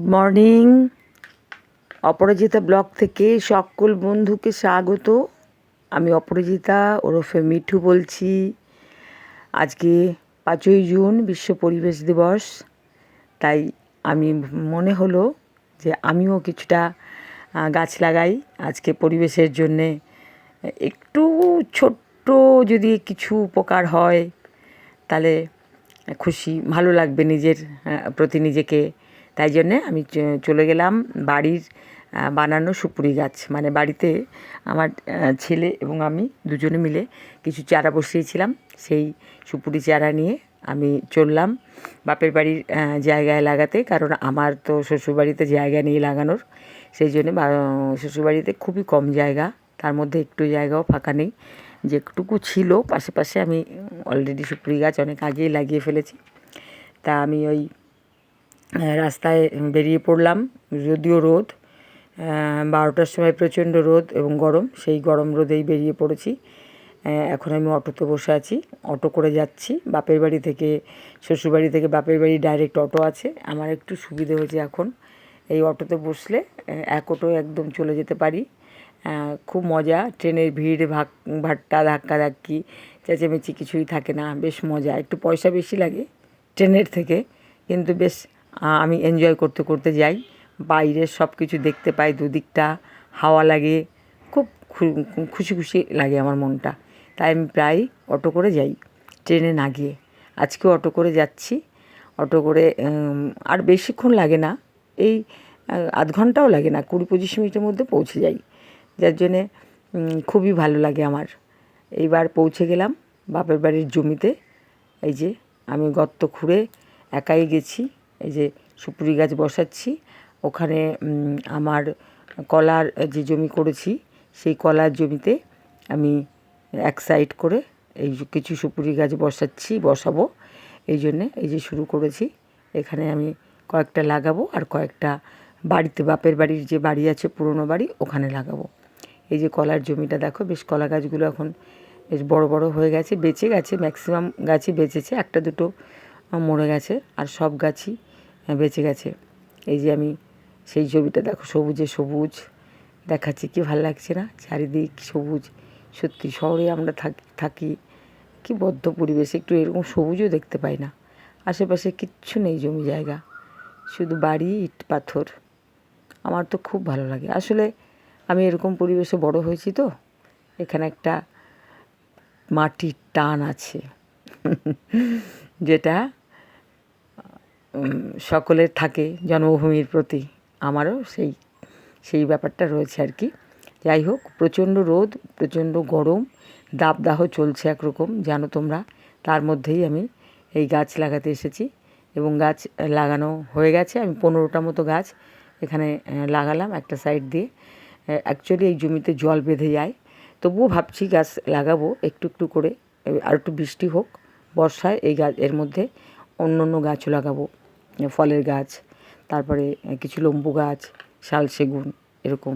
Good morning. অপরাজিতা blog থেকে সকল বন্ধুকে স্বাগত। আমি অপরাজিতা ওরফে মিঠু বলছি। আজকে পাঁচই জুন, বিশ্ব পরিবেশ দিবস। তাই আমি মনে হলো যে আমিও কিছুটা গাছ লাগাই আজকে পরিবেশের জন্যে। একটু ছোট্ট যদি কিছু উপকার হয়, তাহলে খুশি, ভালো লাগবে নিজের প্রতি নিজেকে। তাই জন্যে আমি চলে গেলাম বাড়ির বানানো সুপুরি গাছ। মানে বাড়িতে আমার ছেলে এবং আমি দুজনে মিলে কিছু চারা বসিয়েছিলাম। সেই সুপুরি চারা নিয়ে আমি চললাম বাপের বাড়ির জায়গায় লাগাতে। কারণ আমার তো শ্বশুরবাড়িতে জায়গা নেই লাগানোর। সেই জন্যে শ্বশুরবাড়িতে খুবই কম জায়গা। তার মধ্যে একটু জায়গাও ফাঁকা নেই। যেটুকু ছিল, পাশে পাশে আমি অলরেডি সুপুরি গাছ অনেক আগেই লাগিয়ে ফেলেছি। তা আমি ওই রাস্তায় বেরিয়ে পড়লাম, যদিও রোদ বারোটার সময় প্রচণ্ড রোদ এবং গরম, সেই গরম রোদেই বেরিয়ে পড়েছি। এখন আমি অটোতে বসে আছি, অটো করে যাচ্ছি, বাপের বাড়ি থেকে শ্বশুরবাড়ি থেকে বাপের বাড়ি ডাইরেক্ট অটো আছে। আমার একটু সুবিধে হয়েছে এখন, এই অটোতে বসলে এক অটো একদম চলে যেতে পারি। খুব মজা, ট্রেনের ভিড়, ভাগ, ভাট্টা, ধাক্কা ধাক্কি, চেঁচেমেচি কিছুই থাকে না, বেশ মজা। একটু পয়সা বেশি লাগে ট্রেনের থেকে, কিন্তু বেশ আমি এনজয় করতে করতে যাই। বাইরের সব কিছু দেখতে পাই, দুদিকটা হাওয়া লাগে, খুব খুশি খুশি লাগে আমার মনটা। তাই আমি প্রায় অটো করে যাই, ট্রেনে না গিয়ে। আজকে অটো করে যাচ্ছি, অটো করে আর বেশিক্ষণ লাগে না, এই আধ ঘন্টাও লাগে না, কুড়ি পঁচিশ মিনিটের মধ্যে পৌঁছে যাই। যার জন্যে খুবই ভালো লাগে আমার। এইবার পৌঁছে গেলাম বাপের বাড়ির জমিতে, এই যে আমি গর্ত খুঁড়ে একাই গেছি। এই যে সুপুরি গাছ বসাচ্ছি। ওখানে আমার কলার যে জমি করেছি, সেই কলার জমিতে আমি এক সাইড করে এই কিছু সুপুরি গাছ বসাচ্ছি, বসাবো। এই জন্যে এই যে শুরু করেছি। এখানে আমি কয়েকটা লাগাবো আর কয়েকটা বাড়িতে, বাপের বাড়ির যে বাড়ি আছে, পুরনো বাড়ি, ওখানে লাগাবো। এই যে কলার জমিটা দেখো, বেশ কলা গাছগুলো এখন বেশ বড় বড় হয়ে গেছে, বেঁচে গেছে, ম্যাক্সিমাম গাছই বেঁচেছে, একটা দুটো মরে গেছে, আর সব গাছই বেঁচে গেছে। এই যে আমি সেই ছবিটা দেখো, সবুজে সবুজ। দেখাচ্ছি কি ভালো লাগছে না? চারিদিক সবুজ। সত্যি শহরে আমরা থাকি থাকি কি বদ্ধ পরিবেশে, একটু এরকম সবুজও দেখতে পাই না। আশেপাশে কিচ্ছু নেই জমি জায়গা। শুধু বাড়ি, ইট পাথর। আমার তো খুব ভালো লাগে। আসলে আমি এরকম পরিবেশে বড় হয়েছি তো, এখানে একটা মাটির টান আছে। যেটা সকলের থাকে, জন্মভূমির প্রতি আমারও সেই সেই ব্যাপারটা রয়েছে আর কি। যাই হোক, প্রচণ্ড রোদ, প্রচণ্ড গরম, দাবদাহ চলছে একরকম, জানো তোমরা। তার মধ্যেই আমি এই গাছ লাগাতে এসেছি এবং গাছ লাগানো হয়ে গেছে। আমি পনেরোটা মতো গাছ এখানে লাগালাম একটা সাইড দিয়ে। অ্যাকচুয়ালি এই জমিতে জল বেঁধে যায়। তবুও ভাবছি গাছ লাগাবো একটু একটু করে, আর একটু বৃষ্টি হোক, বর্ষায় এই গাছ এর মধ্যে অন্য অন্য গাছও লাগাবো। ফলের গাছ, তারপরে কিছু লম্বু গাছ, শাল সেগুন, এরকম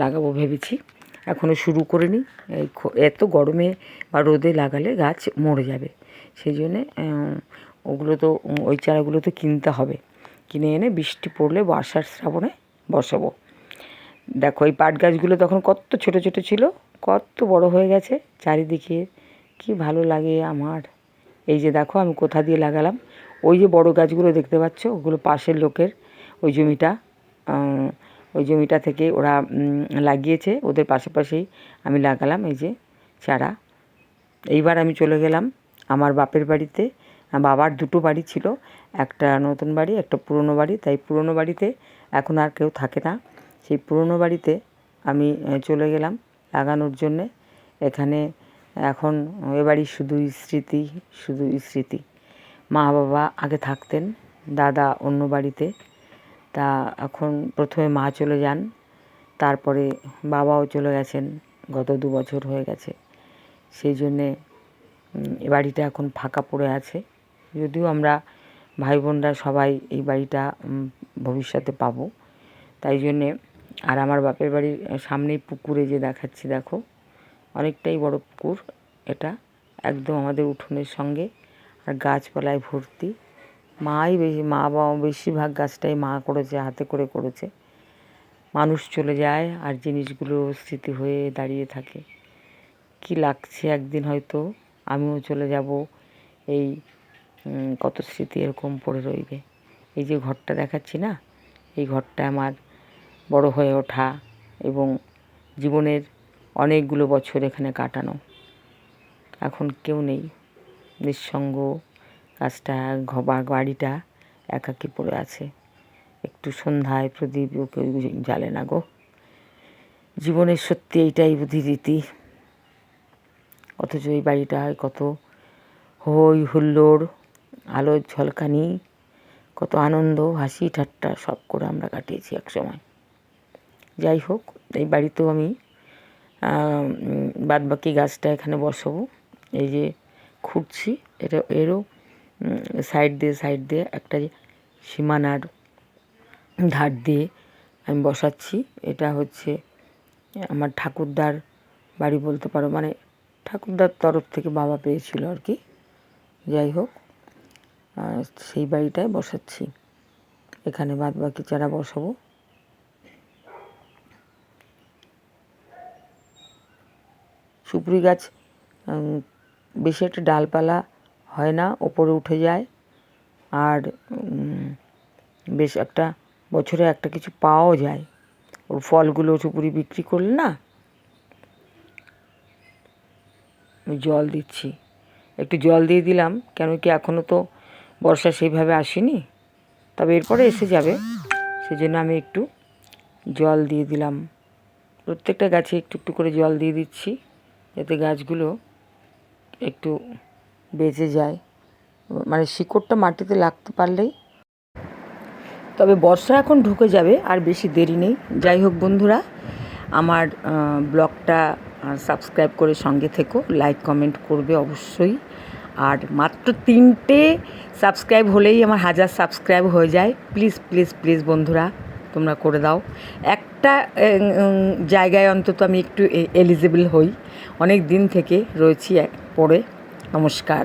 লাগাবো ভেবেছি। এখনও শুরু করিনি। এত গরমে বা রোদে লাগালে গাছ মরে যাবে। সেই জন্যে ওগুলো তো, ওই চারাগুলো তো কিনতে হবে। কিনে এনে বৃষ্টি পড়লে বর্ষার শ্রাবণে বসাবো। দেখো, এই পাট গাছগুলো তখন কত ছোট ছোট ছিল, কত বড় হয়ে গেছে চারিদিকে। কি ভালো লাগে আমার। এই যে দেখো, আমি কোথা দিয়ে লাগালাম? ওই যে বড় গাছগুলো দেখতে পাচ্ছ, ওগুলো পাশের লোকের ওই জমিটা ওই জমিটা থেকে ওরা লাগিয়েছে, ওদের পাশাপাশেই আমি লাগালাম এই যে চারা। এইবার আমি চলে গেলাম আমার বাপের বাড়িতে, বাবার দুটো বাড়ি ছিল, একটা নতুন বাড়ি, একটা পুরনো বাড়ি, তাই পুরনো বাড়িতে এখন আর কেউ থাকে না। সেই পুরনো বাড়িতে আমি চলে গেলাম লাগানোর জন্যে। এখানে এখন এ বাড়ির শুধুই স্মৃতি শুধুই স্মৃতি। মা বাবা আগে থাকতেন, দাদা অন্য বাড়িতে। তা এখন প্রথমে মা চলে যান, তারপরে বাবাও চলে গেছেন, গত দু বছর হয়ে গেছে। সেই জন্যে এ বাড়িটা এখন ফাঁকা পড়ে আছে। যদিও আমরা ভাই বোনরা সবাই এই বাড়িটা ভবিষ্যতে পাবো। তাই জন্যে, আর আমার বাপের বাড়ির সামনেই পুকুরে যে দেখাচ্ছি, দেখো, অনেকটাই বড় পুকুর এটা, একদম আমাদের উঠোনের সঙ্গে। আর গাছপালায় ভর্তি। মাই বেশি, মা বাবা বেশিরভাগ গাছটাই মা করেছে, হাতে করে করেছে। মানুষ চলে যায় আর জিনিসগুলো স্মৃতি হয়ে দাঁড়িয়ে থাকে। কি লাগছে একদিন হয়তো আমিও চলে যাব এই কত স্মৃতি এরকম পড়ে রইবে। এই যে ঘরটা দেখাচ্ছি না? এই ঘরটা আমার বড় হয়ে ওঠা এবং জীবনের অনেকগুলো বছর এখানে কাটানো। এখন কেউ নেই। নিঃসঙ্গ গাছটা ঘ- বা বাড়িটা একাকী পড়ে আছে। একটু সন্ধ্যায় প্রদীপও কেউ জ্বালে না গো। জীবনের সত্যি এইটাই বুদ্ধি রীতি। অথচ এই বাড়িটায় কত হই হুল্লোড় আলোর ঝলকানি, কত আনন্দ, হাসি ঠাট্টা সব করে আমরা কাটিয়েছি এক সময় যাই হোক, এই বাড়িতেও আমি বাদবাকি গাছটা এখানে বসাবো। এই যে খুঁড়ছি। এটা এরও সাইড দিয়ে সাইড দিয়ে একটা সীমানার ধার দিয়ে আমি বসাচ্ছি। এটা হচ্ছে আমার ঠাকুরদার বাড়ি বলতে পারো। মানে ঠাকুরদার তরফ থেকে বাবা পেয়েছিল আর কি। যাই হোক সেই বাড়িটায় বসাচ্ছি। এখানে বাদ বাকি চারা বসাবো। সুপুরি গাছ বেশি একটা ডালপালা হয় না, ওপরে উঠে যায়। আর বেশ একটা, বছরে একটা কিছু পাওয়াও যায়। ওর ফলগুলো সুপুরি বিক্রি করলে না জল দিচ্ছি। একটু জল দিয়ে দিলাম কেন কি এখনও তো বর্ষা সেইভাবে আসেনি? তবে এরপরে এসে যাবে, সেজন্য আমি একটু জল দিয়ে দিলাম। প্রত্যেকটা গাছে একটু একটু করে জল দিয়ে দিচ্ছি, যাতে গাছগুলো একটু বেঁচে যায়। মানে শিকড়টা মাটিতে লাগতে পারলেই। তবে বর্ষা এখন ঢুকে যাবে, আর বেশি দেরি নেই। যাই হোক বন্ধুরা, আমার ব্লগটা সাবস্ক্রাইব করে সঙ্গে থেকো, লাইক, কমেন্ট করবে অবশ্যই। আর মাত্র তিনটে সাবস্ক্রাইব হলেই আমার হাজার সাবস্ক্রাইব হয়ে যায়। প্লিজ প্লিজ প্লিজ বন্ধুরা তোমরা করে দাও। একটা জায়গায় অন্তত আমি একটু এলিজিবল হই। অনেক দিন থেকে রয়েছি পড়ে। নমস্কার।